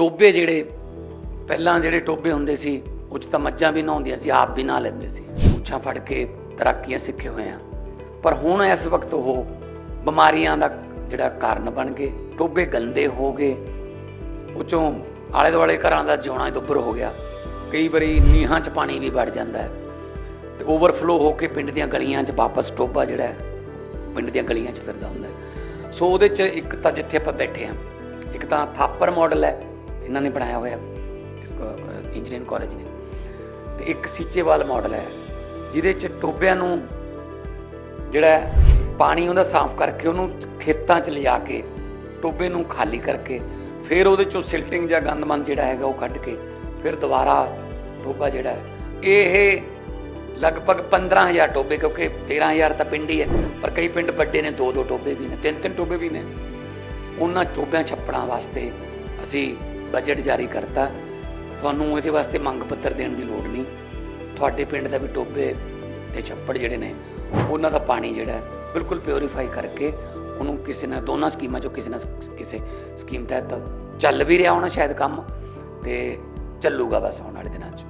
ਟੋਬੇ ਜਿਹੜੇ ਪਹਿਲਾਂ ਜਿਹੜੇ ਟੋਬੇ ਹੁੰਦੇ ਸੀ ਉਹ ਤਾਂ ਮੱਝਾਂ ਵੀ ਨਹਾਉਂਦੀਆਂ ਸੀ, ਆਪ ਵੀ ਨਹਾ ਲੈਂਦੇ ਸੀ। ਪੁੱਛਾਂ ਫੜ ਕੇ ਤੈਰਾਕੀਆਂ ਸਿੱਖੇ ਹੋਏ ਆ। ਪਰ ਹੁਣ ਇਸ ਵਕਤ ਉਹ ਬਿਮਾਰੀਆਂ ਦਾ ਜਿਹੜਾ ਕਾਰਨ ਬਣ ਗਏ, ਟੋਬੇ ਗੰਦੇ ਹੋ ਗਏ। ਉਹ ਆਲੇ ਦੁਆਲੇ ਘਰਾਂ ਦਾ ਜਿਉਣਾ ਹੀ ਦੁੱਬਰ ਹੋ ਗਿਆ। ਕਈ ਵਾਰੀ ਨੀਹਾਂ 'ਚ ਪਾਣੀ ਵੀ ਵੜ ਜਾਂਦਾ ਹੈ। ਤੇ ਓਵਰਫਲੋ ਹੋ ਕੇ ਪਿੰਡ ਦੀਆਂ ਗਲੀਆਂ 'ਚ ਵਾਪਸ ਟੋਬਾ ਜਿਹੜਾ ਹੈ, ਪਿੰਡ ਦੀਆਂ ਗਲੀਆਂ 'ਚ ਫਿਰਦਾ ਹੁੰਦਾ ਸੋ ਉਹਦੇ 'ਚ ਇੱਕ ਤਾਂ ਜਿੱਥੇ ਆਪਾਂ ਬੈਠੇ ਹਾਂ, ਇੱਕ ਤਾਂ ਥਾਪਰ ਮਾਡਲ ਹੈ। ਇਹਨਾਂ ਨੇ ਬਣਾਇਆ ਹੋਇਆ ਇੰਜੀਨੀਅਰਿੰਗ ਕਾਲਜ ਨੇ। ਤੇ ਇੱਕ ਸੀਚੇਵਾਲ ਮਾਡਲ ਹੈ, ਜਿਹਦੇ 'ਚ ਟੋਬਿਆਂ ਨੂੰ ਜਿਹੜਾ ਪਾਣੀ ਉਹਦਾ ਸਾਫ਼ ਕਰਕੇ ਉਹਨੂੰ ਖੇਤਾਂ 'ਚ ਲਿਜਾ ਕੇ ਟੋਬੇ ਨੂੰ ਖਾਲੀ ਕਰਕੇ, ਫਿਰ ਉਹਦੇ 'ਚੋਂ ਸਿਲਟਿੰਗ ਜਾਂ ਗੰਦਮੰਦ ਜਿਹੜਾ ਹੈਗਾ ਉਹ ਕੱਢ ਕੇ, ਫਿਰ ਦੁਬਾਰਾ ਟੋਬਾ ਜਿਹੜਾ ਹੈ। ਇਹ ਲਗਭਗ 15000 ਟੋਬੇ ਕਿਉਂਕਿ 13000 ਤਾਂ ਪਿੰਡ ਹੀ ਹੈ, ਪਰ ਕਈ ਪਿੰਡ ਵੱਡੇ ਨੇ, ਦੋ ਦੋ ਟੋਬੇ ਵੀ ਨੇ, ਤਿੰਨ ਤਿੰਨ ਟੋਬੇ ਵੀ ਨੇ। ਉਹਨਾਂ ਟੋਬਿਆਂ ਛੱਪੜਾਂ ਵਾਸਤੇ ਅਸੀਂ ਬਜਟ ਜਾਰੀ ਕਰਤਾ। ਤੁਹਾਨੂੰ ਇਹਦੇ ਵਾਸਤੇ ਮੰਗ ਪੱਤਰ ਦੇਣ ਦੀ ਲੋੜ ਨਹੀਂ। ਤੁਹਾਡੇ ਪਿੰਡ ਦਾ ਵੀ ਟੋਬੇ ਤੇ ਛੱਪੜ ਜਿਹੜੇ ਨੇ, ਉਹਨਾਂ ਦਾ ਪਾਣੀ ਜਿਹੜਾ ਬਿਲਕੁਲ ਪਿਓਰੀਫਾਈ ਕਰਕੇ ਉਹਨੂੰ ਕਿਸੇ ਨਾ, ਦੋਨਾਂ ਸਕੀਮਾਂ ਚੋਂ ਕਿਸੇ ਨਾ ਕਿਸੇ ਸਕੀਮ ਤਹਿਤ ਚੱਲ ਵੀ ਰਿਹਾ ਹੋਣਾ ਸ਼ਾਇਦ ਕੰਮ ਤੇ ਚੱਲੂਗਾ ਬਸ ਆਉਣ ਵਾਲੇ ਦਿਨਾਂ 'ਚ।